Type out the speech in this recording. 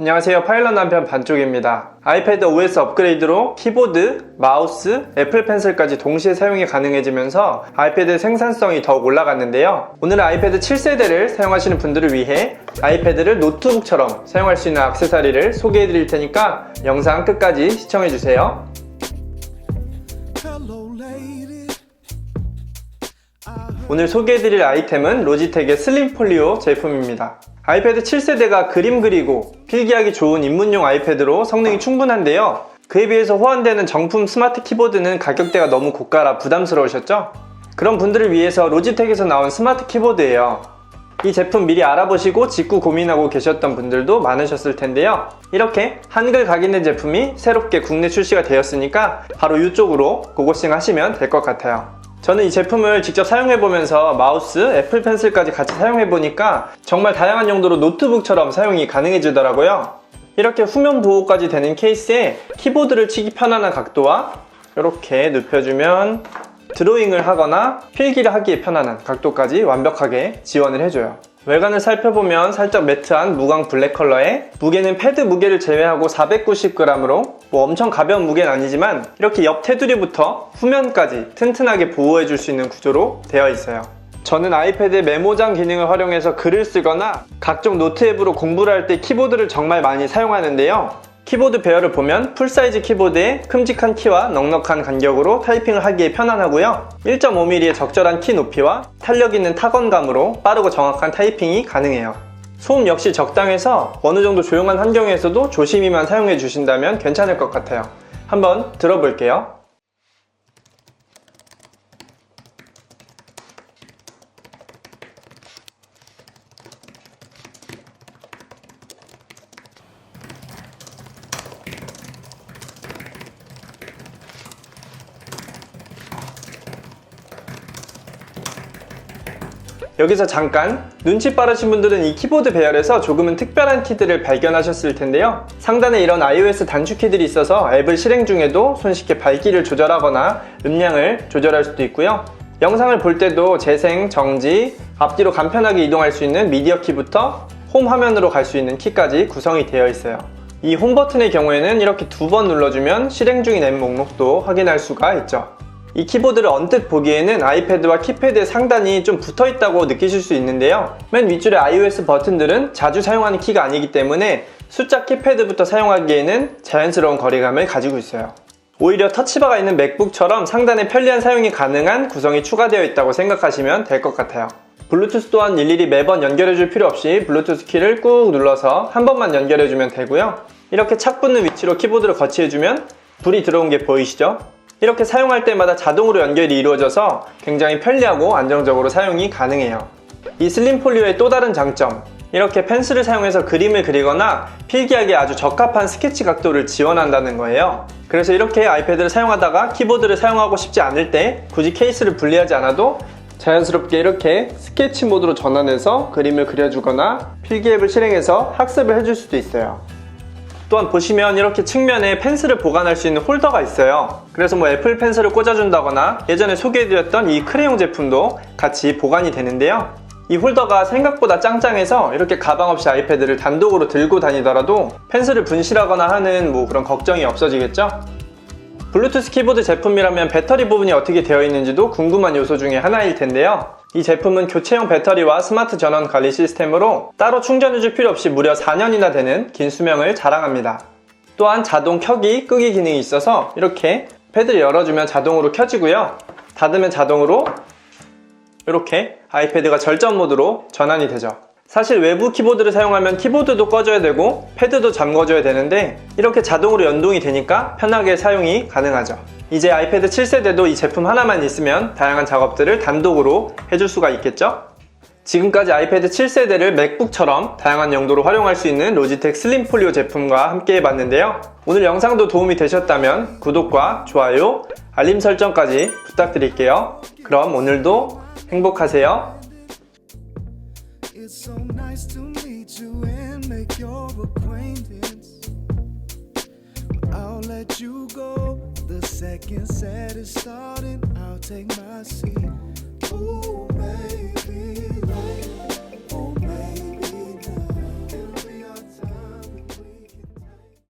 안녕하세요 파일럿 남편 반쪽입니다 아이패드 OS 업그레이드로 키보드, 마우스, 애플 펜슬까지 동시에 사용이 가능해지면서 아이패드 생산성이 더욱 올라갔는데요 오늘은 아이패드 7세대를 사용하시는 분들을 위해 아이패드를 노트북처럼 사용할 수 있는 액세서리를 소개해 드릴 테니까 영상 끝까지 시청해 주세요. 오늘 소개해드릴 아이템은 로지텍의 슬림 폴리오 제품입니다. 아이패드 7세대가 그림 그리고 필기하기 좋은 입문용 아이패드로 성능이 충분한데요. 그에 비해서 호환되는 정품 스마트 키보드는 가격대가 너무 고가라 부담스러우셨죠? 그런 분들을 위해서 로지텍에서 나온 스마트 키보드예요. 이 제품 미리 알아보시고 직구 고민하고 계셨던 분들도 많으셨을 텐데요. 이렇게 한글 각인된 제품이 새롭게 국내 출시가 되었으니까 바로 이쪽으로 고고싱 하시면 될 것 같아요. 저는 이 제품을 직접 사용해보면서 마우스, 애플 펜슬까지 같이 사용해보니까 정말 다양한 용도로 노트북처럼 사용이 가능해지더라고요. 이렇게 후면 보호까지 되는 케이스에 키보드를 치기 편안한 각도와 이렇게 눕혀주면 드로잉을 하거나 필기를 하기에 편안한 각도까지 완벽하게 지원을 해줘요. 외관을 살펴보면 살짝 매트한 무광 블랙 컬러에 무게는 패드 무게를 제외하고 490g으로 뭐 엄청 가벼운 무게는 아니지만 이렇게 옆 테두리부터 후면까지 튼튼하게 보호해줄 수 있는 구조로 되어 있어요. 저는 아이패드의 메모장 기능을 활용해서 글을 쓰거나 각종 노트 앱으로 공부를 할 때 키보드를 정말 많이 사용하는데요. 키보드 배열을 보면 풀사이즈 키보드에 큼직한 키와 넉넉한 간격으로 타이핑을 하기에 편안하고요. 1.5mm의 적절한 키 높이와 탄력 있는 타건감으로 빠르고 정확한 타이핑이 가능해요. 소음 역시 적당해서 어느 정도 조용한 환경에서도 조심히만 사용해 주신다면 괜찮을 것 같아요. 한번 들어볼게요. 여기서 잠깐 눈치 빠르신 분들은 이 키보드 배열에서 조금은 특별한 키들을 발견하셨을 텐데요. 상단에 이런 iOS 단축 키들이 있어서 앱을 실행 중에도 손쉽게 밝기를 조절하거나 음량을 조절할 수도 있고요. 영상을 볼 때도 재생, 정지, 앞뒤로 간편하게 이동할 수 있는 미디어 키부터 홈 화면으로 갈 수 있는 키까지 구성이 되어 있어요. 이 홈 버튼의 경우에는 이렇게 두 번 눌러주면 실행 중인 앱 목록도 확인할 수가 있죠 이 키보드를 언뜻 보기에는 아이패드와 키패드의 상단이 좀 붙어 있다고 느끼실 수 있는데요. 맨 윗줄의 iOS 버튼들은 자주 사용하는 키가 아니기 때문에 숫자 키패드부터 사용하기에는 자연스러운 거리감을 가지고 있어요. 오히려 터치바가 있는 맥북처럼 상단에 편리한 사용이 가능한 구성이 추가되어 있다고 생각하시면 될 것 같아요. 블루투스 또한 일일이 매번 연결해줄 필요 없이 블루투스 키를 꾹 눌러서 한 번만 연결해주면 되고요. 이렇게 착 붙는 위치로 키보드를 거치해주면 불이 들어온 게 보이시죠? 이렇게 사용할 때마다 자동으로 연결이 이루어져서 굉장히 편리하고 안정적으로 사용이 가능해요. 이 슬림 폴리오의 또 다른 장점. 이렇게 펜슬을 사용해서 그림을 그리거나 필기하기에 아주 적합한 스케치 각도를 지원한다는 거예요. 그래서 이렇게 아이패드를 사용하다가 키보드를 사용하고 싶지 않을 때 굳이 케이스를 분리하지 않아도 자연스럽게 이렇게 스케치 모드로 전환해서 그림을 그려주거나 필기 앱을 실행해서 학습을 해줄 수도 있어요. 또한 보시면 이렇게 측면에 펜슬을 보관할 수 있는 홀더가 있어요. 그래서 뭐 애플 펜슬을 꽂아준다거나 예전에 소개해드렸던 이 크레용 제품도 같이 보관이 되는데요. 이 홀더가 생각보다 짱짱해서 이렇게 가방 없이 아이패드를 단독으로 들고 다니더라도 펜슬을 분실하거나 하는 뭐 그런 걱정이 없어지겠죠? 블루투스 키보드 제품이라면 배터리 부분이 어떻게 되어 있는지도 궁금한 요소 중에 하나일 텐데요. 이 제품은 교체용 배터리와 스마트 전원 관리 시스템으로 따로 충전해줄 필요 없이 무려 4년이나 되는 긴 수명을 자랑합니다. 또한 자동 켜기, 끄기 기능이 있어서 이렇게 패드를 열어주면 자동으로 켜지고요. 닫으면 자동으로 이렇게 아이패드가 절전 모드로 전환이 되죠. 사실 외부 키보드를 사용하면 키보드도 꺼줘야 되고 패드도 잠궈줘야 되는데 이렇게 자동으로 연동이 되니까 편하게 사용이 가능하죠. 이제 아이패드 7세대도 이 제품 하나만 있으면 다양한 작업들을 단독으로 해줄 수가 있겠죠? 지금까지 아이패드 7세대를 맥북처럼 다양한 용도로 활용할 수 있는 로지텍 슬림 폴리오 제품과 함께 해봤는데요. 오늘 영상도 도움이 되셨다면 구독과 좋아요, 알림 설정까지 부탁드릴게요. 그럼 오늘도 행복하세요. It's so nice to meet you and make your acquaintance. I'll let you go. The second set is starting. I'll take my seat.